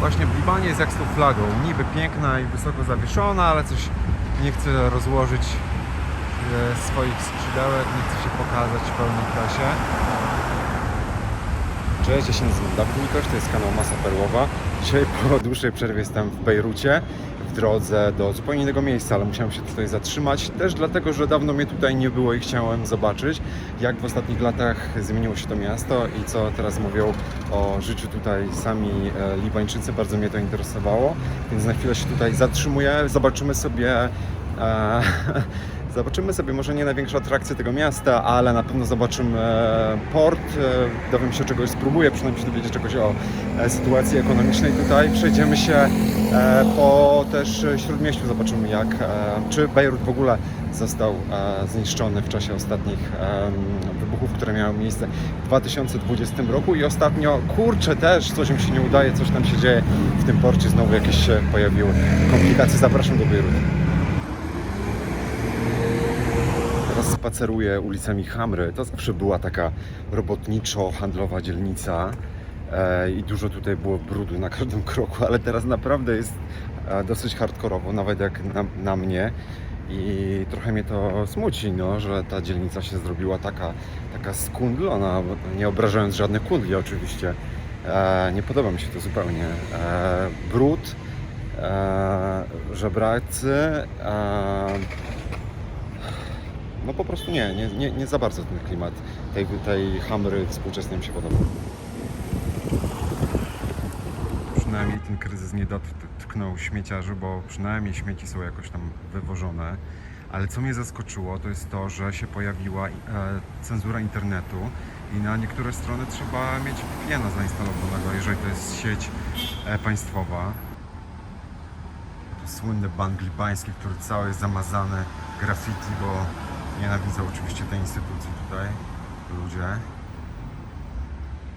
Właśnie w Libanie jest jak z tą flagą. Niby piękna i wysoko zawieszona, ale coś nie chce rozłożyć e, swoich skrzydełek, nie chce się pokazać w pełnej krasie. Cześć, ja się nazywam Dawid Mikosz, to jest kanał Masa Perłowa. Dzisiaj po dłuższej przerwie jestem w Bejrucie, drodze do zupełnie innego miejsca, ale musiałem się tutaj zatrzymać, też dlatego, że dawno mnie tutaj nie było i chciałem zobaczyć, jak w ostatnich latach zmieniło się to miasto i co teraz mówią o życiu tutaj sami e, Libańczycy. Bardzo mnie to interesowało, więc na chwilę się tutaj zatrzymuję, zobaczymy sobie... E, Zobaczymy sobie może nie największe atrakcje tego miasta, ale na pewno zobaczymy e, port, e, dowiem się czegoś, spróbuję przynajmniej się dowiedzieć czegoś o e, sytuacji ekonomicznej tutaj. Przejdziemy się po też Śródmieściu, zobaczymy jak, czy Bejrut w ogóle został zniszczony w czasie ostatnich wybuchów, które miały miejsce w 2020 roku i ostatnio, kurczę też, coś mi się nie udaje, coś tam się dzieje w tym porcie, znowu jakieś się pojawiły komplikacje. Zapraszam do Bejrutu. Teraz spaceruję ulicami Hamry. To zawsze była taka robotniczo-handlowa dzielnica e, i dużo tutaj było brudu na każdym kroku, ale teraz naprawdę jest e, dosyć hardkorowo, nawet jak na, na mnie. I trochę mnie to smuci, no, że ta dzielnica się zrobiła taka, taka skundlona, nie obrażając żadnych kundli oczywiście. E, nie podoba mi się to zupełnie. E, brud, e, żebracy, e, no po prostu nie, nie, nie, nie za bardzo ten klimat tej, tej hamry współczesnej mi się podoba. Przynajmniej ten kryzys nie dotknął śmieciarzy, bo przynajmniej śmieci są jakoś tam wywożone. Ale co mnie zaskoczyło, to jest to, że się pojawiła e, cenzura internetu i na niektóre strony trzeba mieć VPN-a zainstalowanego, jeżeli to jest sieć e, państwowa. To słynny bank libański, który cały jest zamazany graffiti, bo nienawidzę oczywiście tej instytucji tutaj, ludzie.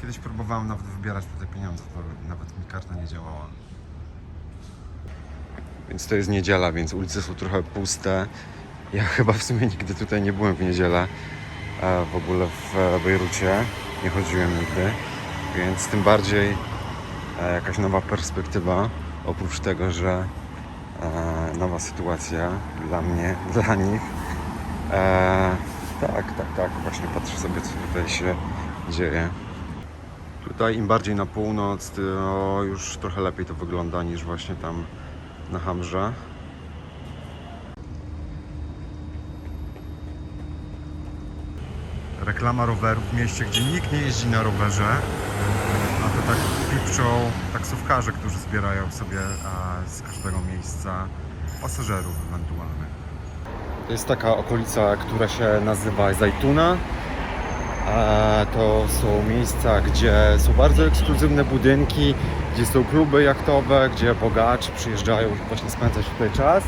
Kiedyś próbowałem nawet wybierać tutaj pieniądze, to nawet mi karta nie działała. Więc to jest niedziela, więc ulice są trochę puste. Ja chyba w sumie nigdy tutaj nie byłem w niedzielę. W ogóle w e, Bejrucie. Nie chodziłem nigdy. Więc tym bardziej e, jakaś nowa perspektywa. Oprócz tego, że e, nowa sytuacja dla mnie, dla nich. E, tak, tak, tak. Właśnie patrzę sobie, co tutaj się dzieje. Tutaj im bardziej na północ, to już trochę lepiej to wygląda niż właśnie tam na Hamrze. Reklama rowerów w mieście, gdzie nikt nie jeździ na rowerze, a to tak pipczą taksówkarze, którzy zbierają sobie a, z każdego miejsca pasażerów ewentualnych. Jest taka okolica, która się nazywa Zajtuna. To są miejsca, gdzie są bardzo ekskluzywne budynki, gdzie są kluby jachtowe, gdzie bogacze przyjeżdżają właśnie spędzać tutaj czas.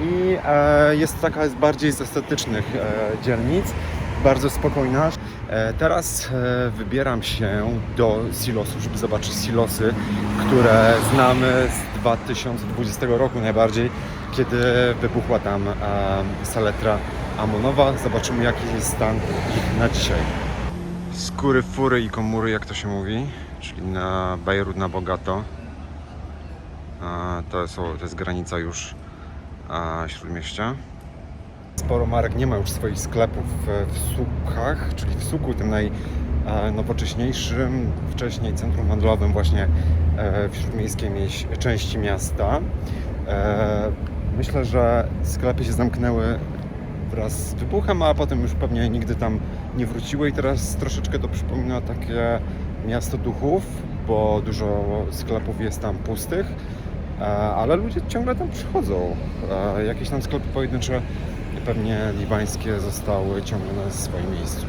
I e, jest taka z bardziej z estetycznych e, dzielnic, bardzo spokojna. E, teraz wybieram się do silosów, żeby zobaczyć silosy, które znamy z 2020 roku najbardziej, kiedy wybuchła tam e, saletra amonowa. Zobaczymy jaki jest stan ich na dzisiaj. Skóry, fury i komury, jak to się mówi, czyli na Bejrut na bogato. A, to, są, to jest granica już a, Śródmieścia. Sporo marek nie ma już swoich sklepów w, sukach, czyli w suku tym najnowocześniejszym, wcześniej centrum handlowym właśnie e, w śródmiejskiej części miasta. Myślę, że sklepy się zamknęły wraz z wybuchem, a potem już pewnie nigdy tam nie wróciły i teraz troszeczkę to przypomina takie miasto duchów, bo dużo sklepów jest tam pustych, e, ale ludzie ciągle tam przychodzą. E, Jakieś tam sklepy pojedyncze, pewnie libańskie, zostały ciągle na swoim miejscu.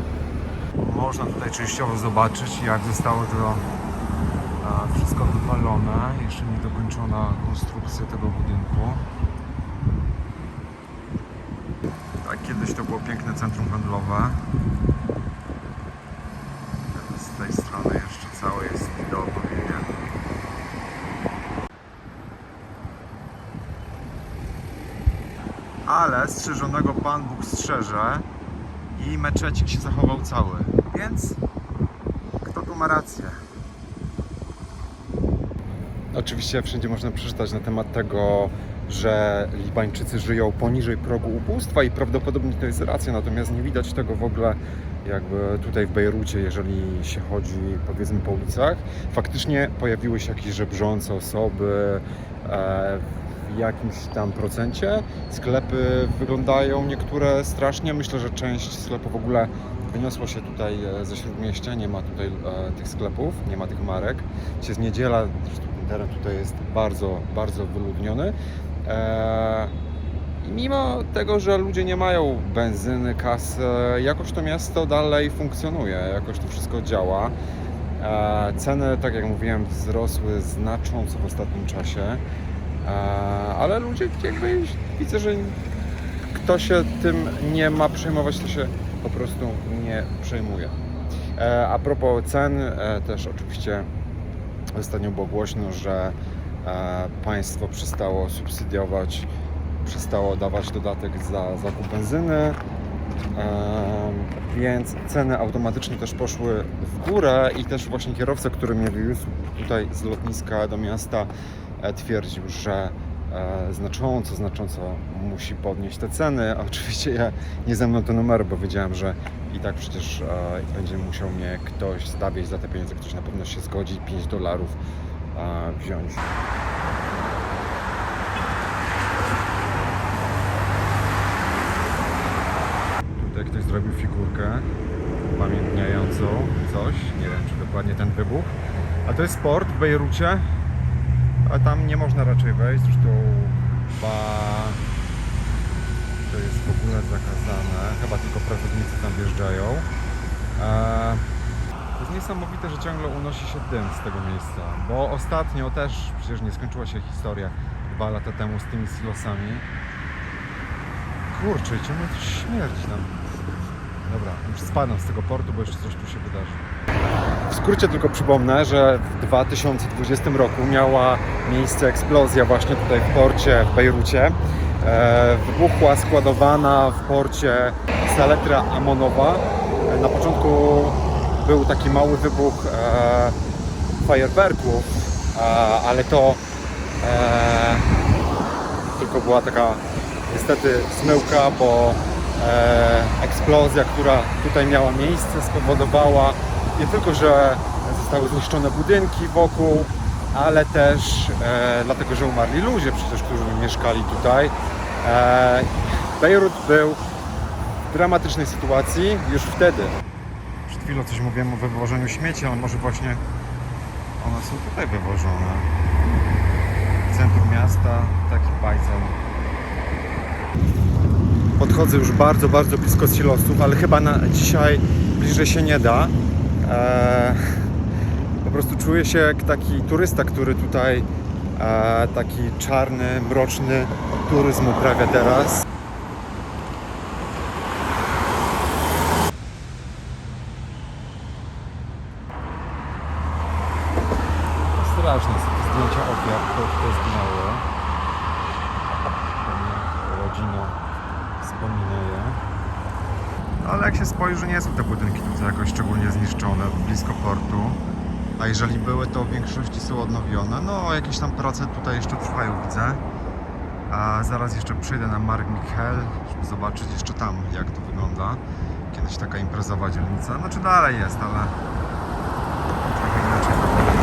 Można tutaj częściowo zobaczyć, jak zostało to e, wszystko wypalone. Jeszcze nie dokończona konstrukcja tego budynku. Tak, kiedyś to było piękne centrum handlowe. Z tej strony jeszcze całe jest do opowiedzenia. Ale strzeżonego Pan Bóg strzeże i meczecik się zachował cały. Więc kto tu ma rację? Oczywiście wszędzie można przeczytać na temat tego, że Libańczycy żyją poniżej progu ubóstwa i prawdopodobnie to jest racja, natomiast nie widać tego w ogóle jakby tutaj w Bejrucie, jeżeli się chodzi powiedzmy po ulicach. Faktycznie pojawiły się jakieś żebrzące osoby e, w jakimś tam procencie. Sklepy wyglądają niektóre strasznie. Myślę, że część sklepów w ogóle wyniosła się tutaj e, ze śródmieścia. Nie ma tutaj e, tych sklepów, nie ma tych marek. Dzisiaj jest niedziela, teren tutaj jest bardzo, bardzo wyludniony. E, i mimo tego, że ludzie nie mają benzyny, kasy, jakoś to miasto dalej funkcjonuje, jakoś to wszystko działa. E, Ceny, tak jak mówiłem, wzrosły znacząco w ostatnim czasie, E, ale ludzie jakby widzę, że kto się tym nie ma przejmować, to się po prostu nie przejmuje. A propos cen, e, też oczywiście ostatnio było głośno, że państwo przestało subsydiować, przestało dawać dodatek za zakup benzyny, więc ceny automatycznie też poszły w górę i też właśnie kierowca, który mnie wywiózł tutaj z lotniska do miasta e, twierdził, że e, znacząco, znacząco musi podnieść te ceny. Oczywiście ja nie ze mną te numery, bo wiedziałem, że i tak przecież e, będzie musiał mnie ktoś stawiać za te pieniądze, ktoś na pewno się zgodzi 5 dolarów wziąć. Tutaj ktoś zrobił figurkę upamiętniającą coś, nie wiem czy dokładnie ten wybuch. A to jest sport w Bejrucie, a tam nie można raczej wejść, zresztą chyba to jest w ogóle zakazane, chyba tylko pracownicy tam wjeżdżają. Eee, to jest niesamowite, że ciągle unosi się dym z tego miejsca, bo ostatnio też przecież nie skończyła się historia dwa lata temu z tymi silosami. Kurczę, ciągle śmierdzi tam. Dobra, już spadam z tego portu, bo jeszcze coś tu się wydarzy. W skrócie tylko przypomnę, że w 2020 roku miała miejsce eksplozja właśnie tutaj w porcie w Bejrucie. E, wybuchła składowana w porcie saletra amonowa. E, na początku był taki mały wybuch e, fajerwerków, e, ale to e, tylko była taka niestety zmyłka, bo e, eksplozja, która tutaj miała miejsce, spowodowała nie tylko, że zostały zniszczone budynki wokół, ale też e, dlatego, że umarli ludzie przecież, którzy mieszkali tutaj. E, Bejrut był w dramatycznej sytuacji już wtedy. Chwilą coś mówiłem o wywożeniu śmieci, ale może właśnie one są tutaj wywożone. W centrum miasta taki bajzel. Podchodzę już bardzo, bardzo blisko silosów, ale chyba na dzisiaj bliżej się nie da. Eee, po prostu czuję się jak taki turysta, który tutaj e, taki czarny, mroczny turyzm uprawia teraz. Straszne zdjęcia ofiar, które zginęły. Rodzina wspomina je. No ale jak się spojrzy, nie są te budynki tutaj jakoś szczególnie zniszczone, blisko portu. A jeżeli były, to w większości są odnowione. No, jakieś tam prace tutaj jeszcze trwają, widzę. A zaraz jeszcze przyjdę na Mark Michel, żeby zobaczyć jeszcze tam, jak to wygląda. Kiedyś taka imprezowa dzielnica. Znaczy dalej jest, ale trochę inaczej wygląda.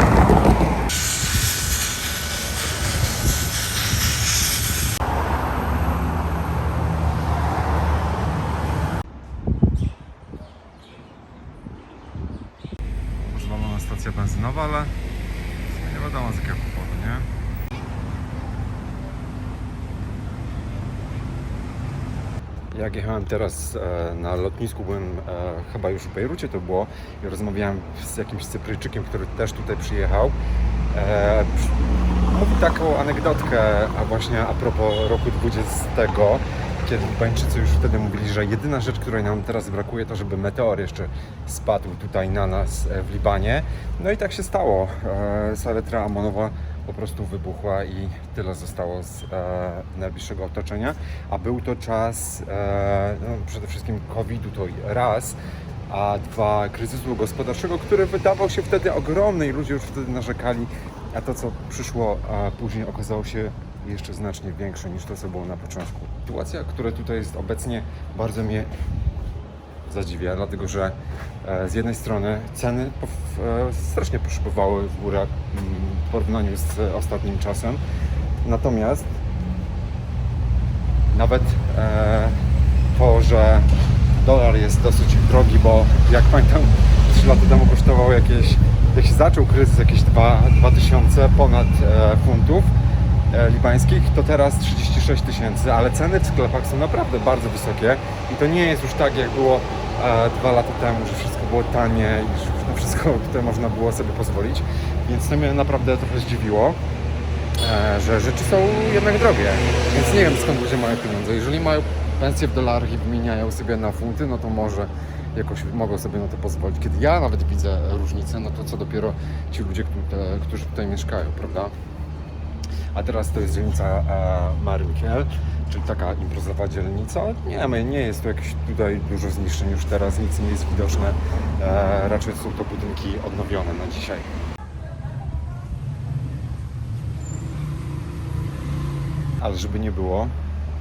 Rozwalona stacja benzynowa, ale w sumie nie wiadomo z jakiego powodu, nie? Jak jechałem teraz e, na lotnisku, byłem e, chyba już w Bejrucie to było i rozmawiałem z jakimś Cypryjczykiem, który też tutaj przyjechał. E, mówi taką anegdotkę, a właśnie a propos roku 20, kiedy Libańczycy już wtedy mówili, że jedyna rzecz, której nam teraz brakuje, to żeby meteor jeszcze spadł tutaj na nas w Libanie. No i tak się stało. Saletra amonowa po prostu wybuchła i tyle zostało z e, najbliższego otoczenia. A był to czas e, no, przede wszystkim COVID-u to raz, a dwa kryzysu gospodarczego, który wydawał się wtedy ogromny i ludzie już wtedy narzekali a to, co przyszło później, okazało się jeszcze znacznie większe niż to, co było na początku. Sytuacja, która tutaj jest obecnie, bardzo mnie zadziwia, dlatego że e, z jednej strony ceny e, strasznie poszybowały w górę mm, w porównaniu z ostatnim czasem, natomiast nawet e, to, że dolar jest dosyć drogi, bo jak pamiętam 3 lata temu kosztował jakieś, jak się zaczął kryzys, jakieś 2, 2000 ponad funtów libańskich, to teraz 36 tysięcy, ale ceny w sklepach są naprawdę bardzo wysokie i to nie jest już tak jak było e, dwa lata temu, że wszystko było tanie i na wszystko tutaj można było sobie pozwolić, więc to mnie naprawdę trochę zdziwiło e, że rzeczy są jednak drogie. Więc nie wiem skąd ludzie mają pieniądze. Jeżeli mają pensje w dolarach i wymieniają sobie na funty, no to może jakoś mogą sobie na to pozwolić. Kiedy ja nawet widzę różnicę, no to co dopiero ci ludzie, którzy tutaj mieszkają, prawda? A teraz to jest dzielnica e, Marynkiel, czyli taka imprezowa dzielnica. Nie, my- nie jest to jakieś tutaj dużo zniszczeń już teraz, nic nie jest widoczne. E, raczej są to budynki odnowione na dzisiaj. Ale żeby nie było,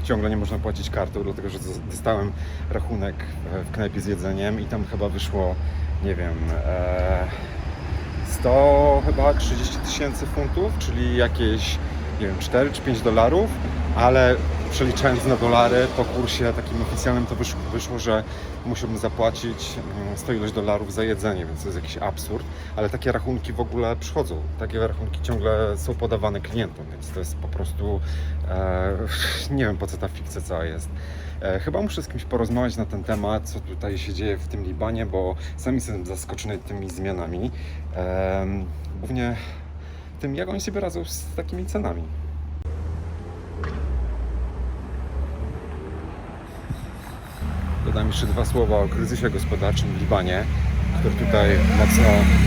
ciągle nie można płacić kartą, dlatego że dostałem rachunek e, w knajpie z jedzeniem i tam chyba wyszło, nie wiem, e, 100 chyba 30 tysięcy funtów, czyli jakieś, nie wiem, 4 czy 5 dolarów, ale przeliczając na dolary po kursie takim oficjalnym to wyszło, wyszło że musiałbym zapłacić mm, 100 ileś dolarów za jedzenie, więc to jest jakiś absurd, ale takie rachunki w ogóle przychodzą. Takie rachunki ciągle są podawane klientom, więc to jest po prostu e, nie wiem po co ta fikcja cała jest. E, chyba muszę z kimś porozmawiać na ten temat, co tutaj się dzieje w tym Libanie, bo sam jestem zaskoczony tymi zmianami. Em, głównie tym, jak oni sobie radzą z takimi cenami. Dodam jeszcze dwa słowa o kryzysie gospodarczym w Libanie, który tutaj mocno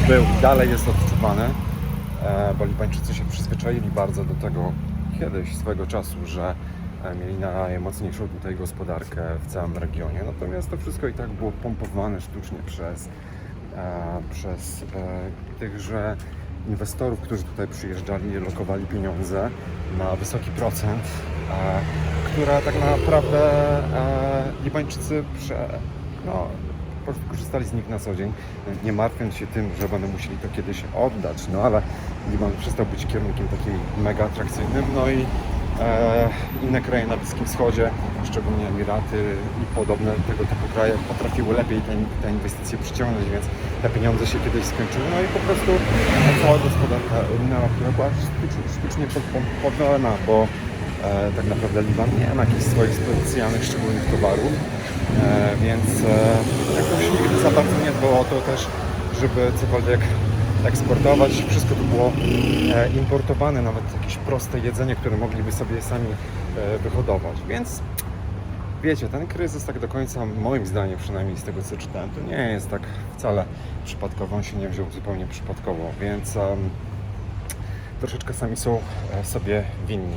był i dalej jest odczuwany, e, bo Libańczycy się przyzwyczaili bardzo do tego kiedyś swego czasu, że e, mieli najmocniejszą tutaj gospodarkę w całym regionie. Natomiast to wszystko i tak było pompowane sztucznie przez, e, przez tychże inwestorów, którzy tutaj przyjeżdżali lokowali pieniądze na wysoki procent, e, które tak naprawdę e, Libańczycy prze, no, po prostu korzystali z nich na co dzień, nie martwiąc się tym, że będą musieli to kiedyś oddać. No ale Liban przestał być kierunkiem takim mega atrakcyjnym, no i e, inne kraje na Bliskim Wschodzie, szczególnie Emiraty i podobne tego typu kraje potrafiły lepiej te, te inwestycje przyciągnąć, więc te pieniądze się kiedyś skończyły, no i po prostu cała gospodarka runęła, która była sztucznie, podpompowana, bo e, tak naprawdę Liban nie ma jakichś swoich specjalnych, szczególnych towarów, e, więc e, jakoś nigdy za bardzo nie dbało o to też, żeby cokolwiek eksportować. Wszystko to było e, importowane, nawet jakieś proste jedzenie, które mogliby sobie sami e, wyhodować. Więc wiecie, ten kryzys tak do końca, moim zdaniem przynajmniej z tego co czytałem, to nie jest tak wcale przypadkowo, on się nie wziął zupełnie przypadkowo, więc em, troszeczkę sami są e, sobie winni.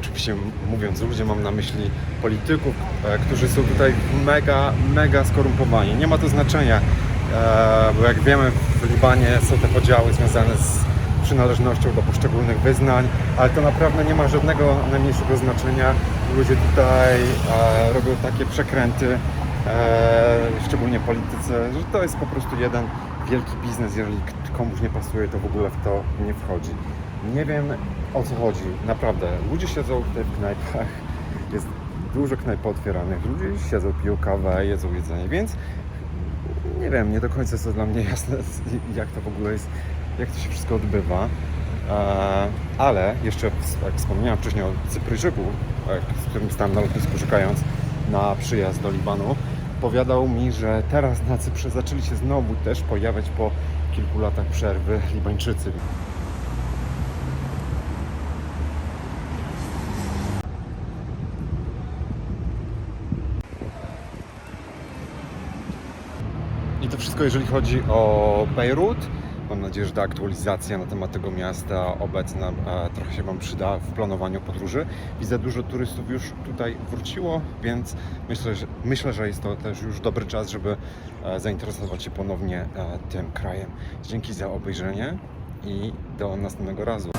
Oczywiście mówiąc ludzie, mam na myśli polityków, e, którzy są tutaj mega, mega skorumpowani. Nie ma to znaczenia, e, bo jak wiemy w Libanie są te podziały związane z przynależnością do poszczególnych wyznań, ale to naprawdę nie ma żadnego najmniejszego znaczenia. Ludzie tutaj e, robią takie przekręty, e, szczególnie politycy, że to jest po prostu jeden wielki biznes. Jeżeli komuś nie pasuje, to w ogóle w to nie wchodzi. Nie wiem o co chodzi, naprawdę. Ludzie siedzą tutaj w knajpach, jest dużo knajp otwieranych, ludzie siedzą, piją kawę, jedzą jedzenie, więc nie wiem, nie do końca jest to dla mnie jasne, jak to w ogóle jest, jak to się wszystko odbywa. E, ale jeszcze, jak wspomniałem wcześniej o Cypryjczyku, e, z którym stałem na lotnisku czekając na przyjazd do Libanu, powiadał mi, że teraz na Cyprze zaczęli się znowu też pojawiać po kilku latach przerwy Libańczycy. I to wszystko, jeżeli chodzi o Bejrut. Mam nadzieję, że ta aktualizacja na temat tego miasta obecna e, trochę się Wam przyda w planowaniu podróży. Widzę, dużo turystów już tutaj wróciło, więc myślę, że, myślę, że jest to też już dobry czas, żeby e, zainteresować się ponownie e, tym krajem. Dzięki za obejrzenie i do następnego razu.